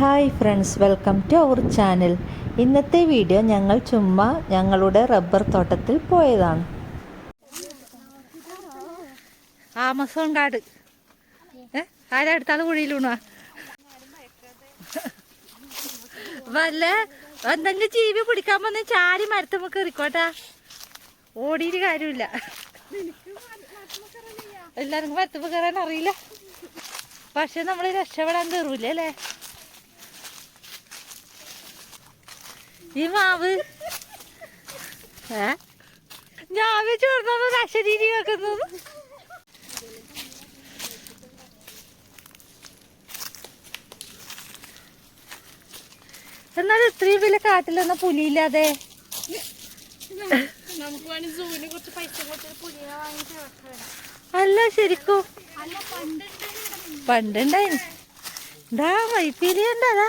Hi friends welcome to our channel. ഇന്നത്തെ video ഞങ്ങൾ ചുമ്മാ ഞങ്ങളുടെ റബ്ബർ തോട്ടത്തിൽ പോയതാണ്. ആമസോൺ കാട്. ആരാ അടുത്താൾ കുഴിയിലൂണോ വല്ല എന്തെങ്കിലും ജീവി പിടിക്കാൻ വന്ന് ചാരി മരത്തുമ്പോ കയറിക്കോട്ടാ. ഓടിയിട്ട് കാര്യമില്ല. എല്ലാവർക്കും മരത്തുമ്പോ കയറാൻ അറിയില്ല. പക്ഷെ നമ്മൾ രക്ഷപ്പെടാൻ കയറൂലേ ഈ മാവ്. ഏ? ഞാൻ വെച്ചോർന്നത് രക്ഷരീതി വെക്കുന്നത് എന്നാൽ ഇത്രയും വലിയ കാട്ടിലൊന്നും പുലിയില്ലാതെ. അല്ല ശരിക്കും. പണ്ടുണ്ടായി ഇതാ വൈപ്പിലി ഉണ്ടതാ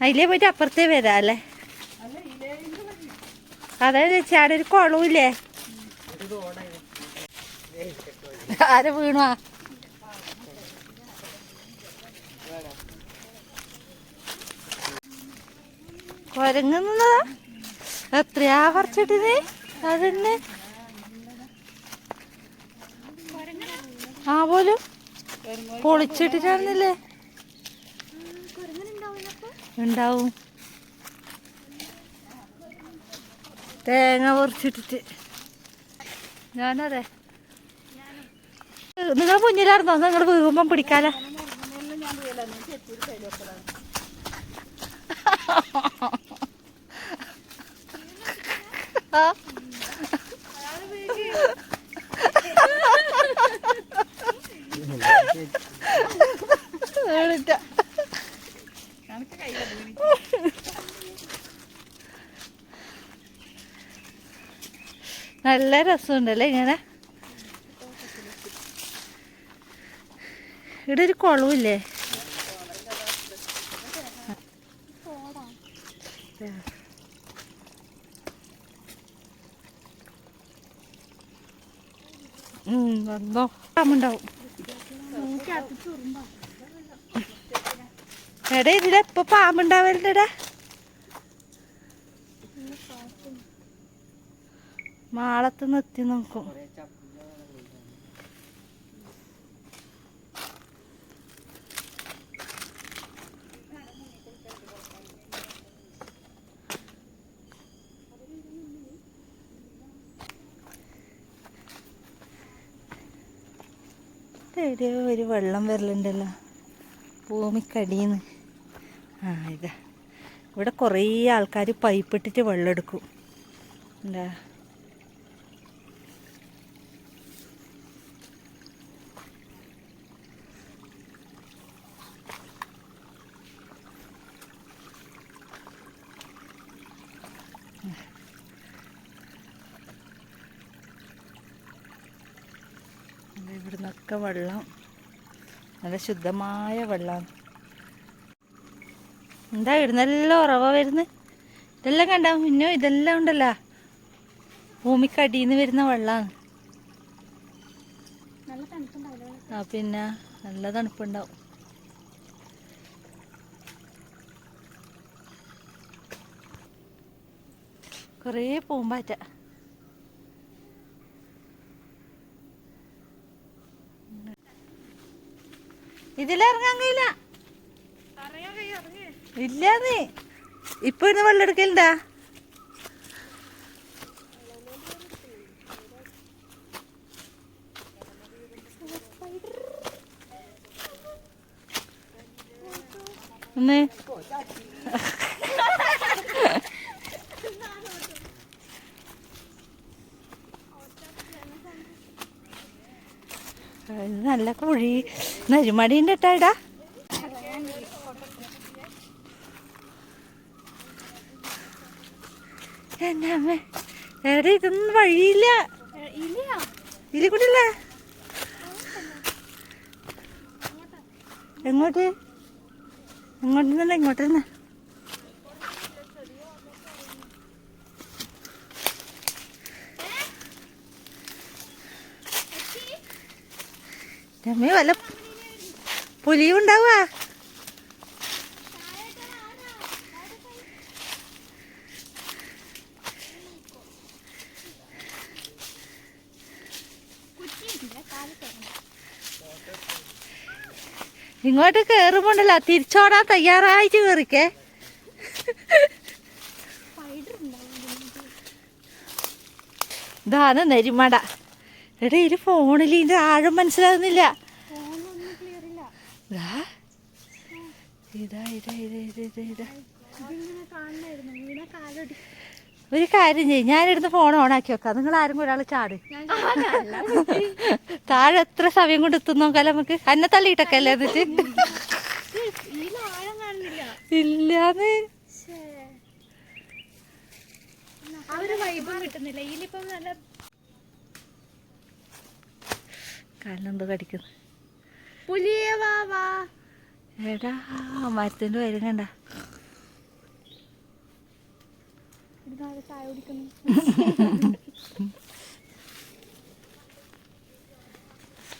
അതിലേ പോയിട്ട് അപ്പുറത്തേ വരാം അല്ലേ? അതായത് ചേട്ടാ ഒരു കുളവില്ലേ ആരെ വീണു കൊരങ്ങുന്നതാ എത്രയാ പറിച്ചിട്ടിന്? അതന്നെ. ആ പോലും പൊളിച്ചിട്ടിട്ടായിരുന്നില്ലേ ഉണ്ടാവും. തേങ്ങ പൊറിച്ചിട്ടിട്ട് ഞാനതെ. നിങ്ങൾ മുന്നിലായിരുന്നോ? നിങ്ങൾ വീകുമ്പം പിടിക്കാല ആ. നല്ല രസമുണ്ടല്ലേ ഇങ്ങനെ? ഇവിടെ ഒരു കുളവില്ലേ വന്നോ എടേ എടാ ഇതിലെപ്പോ പാമ്പുണ്ടാവരുതെടാ മാളത്ത് നിർത്തി നോക്കും. ഒരു വെള്ളം വരലുണ്ടല്ലോ. ഭൂമിക്കടിന്ന് ആ ഇതാ. ഇവിടെ കുറേ ആൾക്കാർ പൈപ്പിട്ടിട്ട് വെള്ളം എടുക്കും. എന്താ ഇത് ഇവിടുന്നൊക്കെ വെള്ളം. നല്ല ശുദ്ധമായ വെള്ളം എന്താ ഇടുന്നെല്ലാം ഉറവ വരുന്നത് ഇതെല്ലാം കണ്ട? മുന്നോ ഇതെല്ലാം ഉണ്ടല്ലോ. ഭൂമിക്കടിയിൽ നിന്ന് വരുന്ന വെള്ളമാണ് ആ പിന്നെ നല്ല തണുപ്പുണ്ടാവും. കുറേ പൂമ്പാറ്റ. ഇതിലിറങ്ങാൻ കഴിയില്ല. ഇല്ല നീ ഇപ്പൊ ഇന്ന് വെള്ളം എടുക്കലുണ്ടാ നല്ല കുഴി. എന്നാ മടിയുണ്ട് കേട്ടാ ഇടാ ഇതൊന്നും വഴിയില്ല. ഇലിക്കുട്ടില്ല എങ്ങോട്ട്? എങ്ങോട്ട് നിന്നല്ല ഇങ്ങോട്ട് തന്നെ രമേ വല്ല പുലിയും ഉണ്ടാവുക ഇങ്ങോട്ട് കേറുമ്പോണ്ടല്ലോ തിരിച്ചോടാൻ തയ്യാറായിട്ട് കേറിക്കേ. ഇതാണ് നെരിമട. എടാ ഇത് ഫോണിൽ ഇതിന്റെ ആഴം മനസ്സിലാകുന്നില്ല ഇതാ ഇതാ ഇതാ ഇതാ ഇതാ ഇതാ ഇതിങ്ങനെ കാണണമായിരുന്നു വീണ കാലൊടി ഒരു കാര്യം ചെയ്യും. ഞാനിരുന്ന് ഫോൺ ഓൺ ആക്കി വെക്കാം. നിങ്ങൾ ആരും കൂടെ ഒരാൾ ചാട്. താഴെ എത്ര സമയം കൊണ്ട് എത്തും നോക്കാലോ നമുക്ക്? അന്നെ തള്ളിയിട്ടൊക്കെ അല്ലേ എന്നിട്ട്? ഇല്ലാന്ന്. കാലിനെന്തോ കടിക്കുന്നു. പുലിയെ വാ വാ. എടാ മരത്തിന്റെ വരും കണ്ട.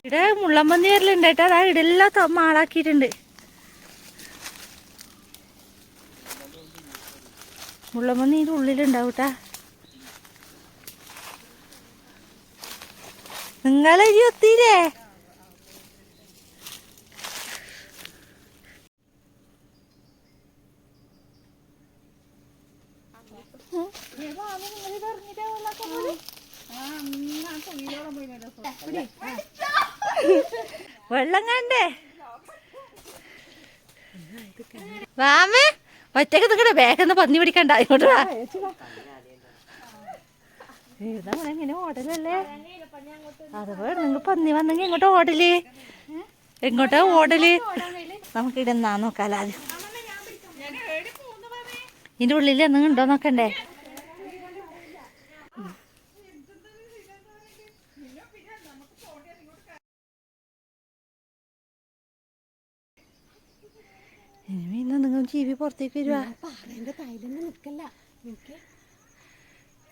ഇവിടെ മുള്ളമ്പന്തി വരലുണ്ട് കേട്ടോ. അതാ ഇവിടെ എല്ലാം മാളാക്കിയിട്ടുണ്ട് മുള്ളമ്പന്തി ഇതിന്റെ ഉള്ളിലുണ്ടാവും കേട്ടാ. നിങ്ങളെ ഇനി വെള്ളം കണ്ടേ വാമേ ഒറ്റയ്ക്ക് നിങ്ങളുടെ ബാഗെന്ന് പന്നി പിടിക്കണ്ട ഇങ്ങോട്ട് വാ. ഇങ്ങനെ ഓടലല്ലേ? അത് വേണം നിങ്ങൾ പന്നി വന്നെങ്കിൽ ഇങ്ങോട്ട് ഓടൽ. എങ്ങോട്ടാ ഓടൽ. നമുക്ക് ഇടുന്നാ നോക്കാലാദ്യം ഇതിന്റെ ഉള്ളിൽ എന്തെങ്കിലും ഉണ്ടോ നോക്കണ്ടേ? നിങ്ങൾ ജീവി പുറത്തേക്ക് വരുവാ പാറേന്റെ തൈലൊന്നും നിൽക്കല്ല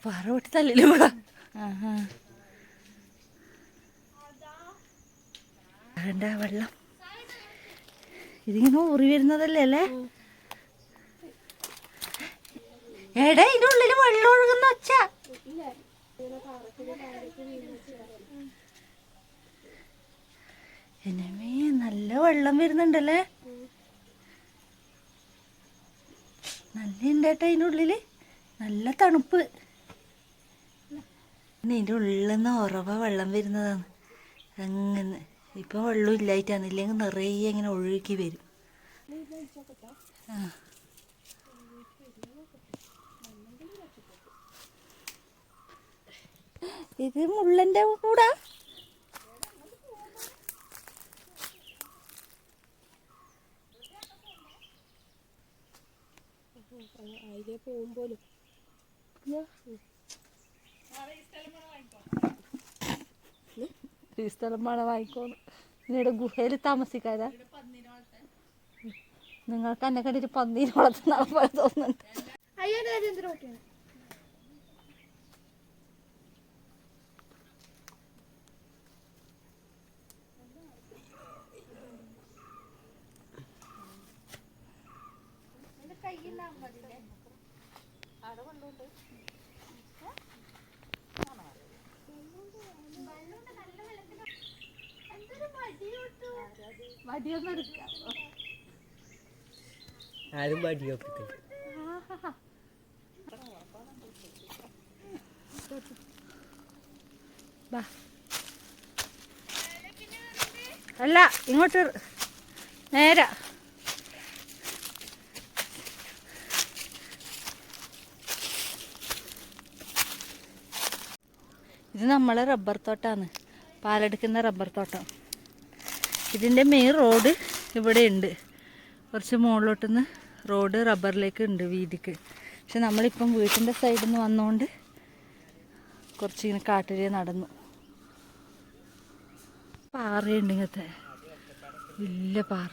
പാറ പൊട്ടി തല്ലിൽ പോവാ ആഹാ. വേണ്ട വെള്ളം. ഇതിങ്ങനെ ഊറി വരുന്നതല്ലേ അല്ലേ? എടാ ഇതിന്റെ ഉള്ളിൽ വെള്ളം ഒഴുകുന്ന ഒച്ച. എന്നെ നല്ല വെള്ളം വരുന്നുണ്ടല്ലേ? നല്ല ഉണ്ടേട്ടാ ഇതിന്റെ ഉള്ളിൽ നല്ല തണുപ്പ്. ഇതിന്റെ ഉള്ളിൽ നിന്ന് ഉറവ വെള്ളം വരുന്നതാണ്. അങ്ങനെ ഇപ്പം വെള്ളം ഇല്ലായിട്ടാണ്. ഇല്ലെങ്കിൽ നിറയെ ഇങ്ങനെ ഒഴുകി വരും. ഇത് മുള്ളന്റെ കൂടാ. അതിലെ പോകുമ്പോലും ഈ സ്ഥലം മഴ വാങ്ങിക്കോന്ന് നിങ്ങളുടെ ഗുഹയിൽ താമസിക്കാരാ നിങ്ങൾക്ക് എന്നെ കണ്ടിട്ട് പന്നീര് വളർത്തുന്ന പോലെ തോന്നുന്നുണ്ട്. അയ്യോ ആരും മടിയൊക്കെ അല്ല ഇങ്ങോട്ട് നേരെ. ഇത് നമ്മളെ റബ്ബർ തോട്ടാണ്. പാലെടുക്കുന്ന റബ്ബർ തോട്ടം. ഇതിന്റെ മെയിൻ റോഡ് ഇവിടെ ഉണ്ട്. കുറച്ച് മുകളിലോട്ടുനിന്ന് റോഡ് റബ്ബറിലേക്ക് ഉണ്ട് വീതിക്ക്. പക്ഷെ നമ്മളിപ്പം വീട്ടിന്റെ സൈഡിൽ നിന്ന് വന്നുകൊണ്ട് കുറച്ച് ഇങ്ങനെ കാട്ടിൽ നടന്നു. പാറയുണ്ട് ഇങ്ങനത്തെ വലിയ പാറ.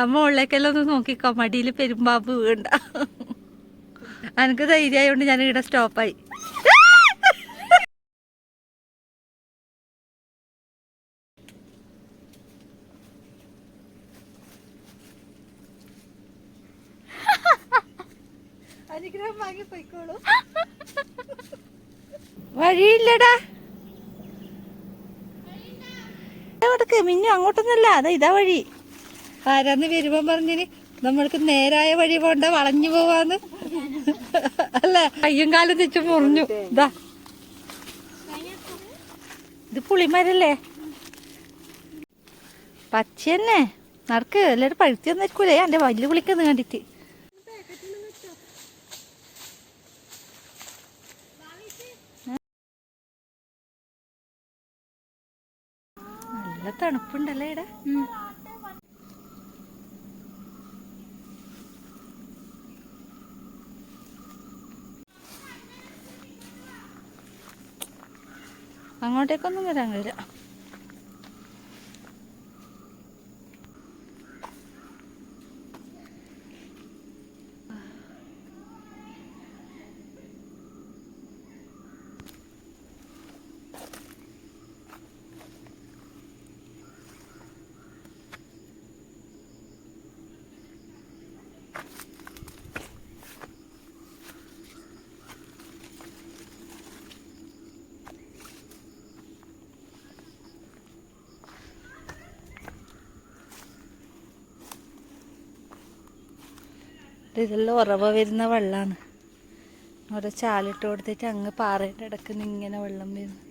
അമ്മ ഉള്ളേക്കെല്ലാം ഒന്ന് നോക്കിക്കോ മടിയിൽ പെരുമ്പാമ്പ് വീണ്ട എനിക്ക് ധൈര്യമായോണ്ട് ഞാൻ ഇവിടെ സ്റ്റോപ്പായി. വഴിയില്ലടാ. മിന്നു അങ്ങോട്ടൊന്നല്ല അതാ ഇതാ വഴി. ആരാന്ന് വരുമ്പം പറഞ്ഞിന് നമ്മൾക്ക് നേരായ വഴി പോണ്ട വളഞ്ഞു പോവാന്ന്. അല്ല കയ്യും കാലും തിച്ചു മുറിഞ്ഞു. ഇതാ ഇത് പുളിമരല്ലേ? പച്ച തന്നെ നടക്ക് എല്ലാവരും പഴുത്തി തന്നിരിക്കൂലേ എന്റെ വലിയ പുളിക്കെന്ന് കണ്ടിട്ട്. നല്ല തണുപ്പുണ്ടല്ലേ ഇവിടെ? അങ്ങോട്ടേക്കൊന്നും വരാൻ കഴിയില്ല. ഇതെല്ലാം ഉറവ വരുന്ന വെള്ളമാണ് ഓരോ ചാലിട്ട് കൊടുത്തിട്ട് അങ്ങ് പാറയുടെ നിന്ന് ഇങ്ങനെ വെള്ളം വരുന്നു.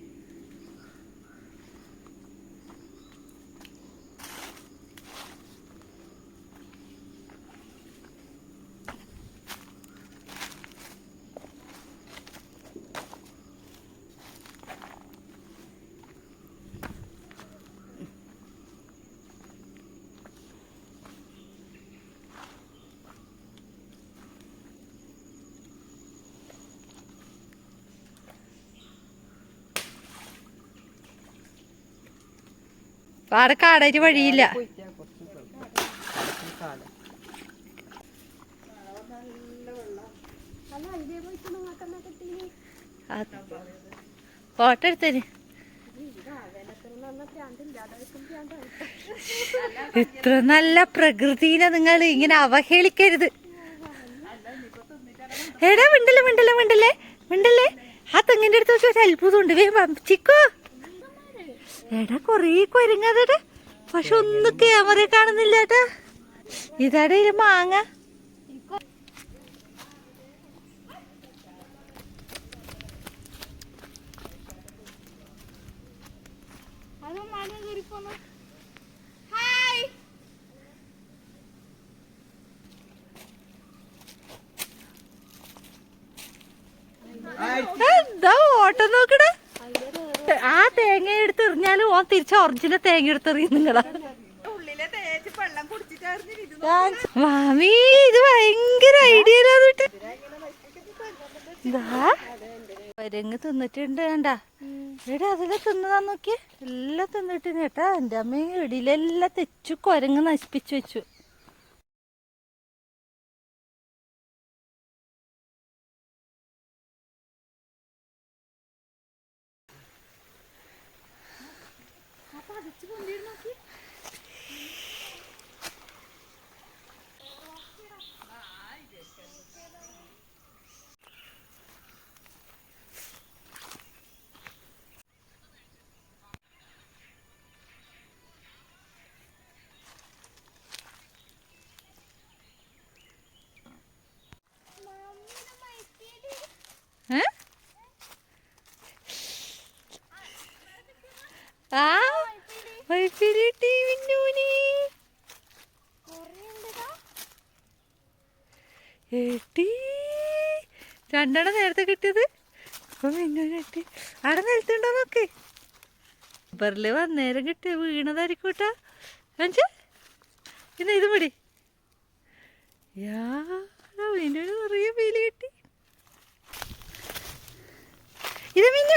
പാറ കാടായിട്ട് വഴിയില്ല. ഫോട്ടോ എടുത്തര് ഇത്ര നല്ല പ്രകൃതിനെ നിങ്ങൾ ഇങ്ങനെ അവഹേളിക്കരുത്. എടാ മിണ്ടല്ലേ മിണ്ടല്ലേ മിണ്ടല്ലേ മിണ്ടല്ലേ? ആ തെങ്ങിന്റെ അടുത്ത് ഒരു അത്ഭുതമുണ്ട്. വേ ചിക്കോ. എടാ കൊറേ കൊരങ്ങാതെ പക്ഷെ ഒന്നും ക്യാമറ കാണുന്നില്ല ഏട്ടാ ഇതാടെ ഇത് മാങ്ങ. എന്താ ഓട്ടം നോക്കടാ? ആ തേങ്ങ എടുത്ത് എറിഞ്ഞാലും ഓൻ തിരിച്ച് ഒറിജിനൽ തേങ്ങ എടുത്ത് എറിയും നിങ്ങളാ. മാമി ഇത് ഭയങ്കര ഐഡിയ വരങ്ങ് തിന്നിട്ടുണ്ട് വേണ്ട എടാ അതിലെ തിന്നതാ നോക്കിയേ. എല്ലാം തിന്നിട്ടുണ്ട് കേട്ടാ. എന്റെ അമ്മ ഇടിയിലെല്ലാം തെച്ചു കൊരങ്ങ് നശിപ്പിച്ചു വെച്ചു. ഏട്ടി രണ്ടെണ്ണം നേരത്തെ കിട്ടിയത്. അപ്പൊ മിന്നു എട്ടി അവിടെ നിലത്തുണ്ടോ നോക്കി. ബറിൽ വന്നേരം കിട്ടി വീണതായിരിക്കും കേട്ടാ. അഞ്ച് പിന്നെ ഇത് പിടി. യാ മിന്നു നിറയെ പീലി കിട്ടി. ഇത് മിന്നു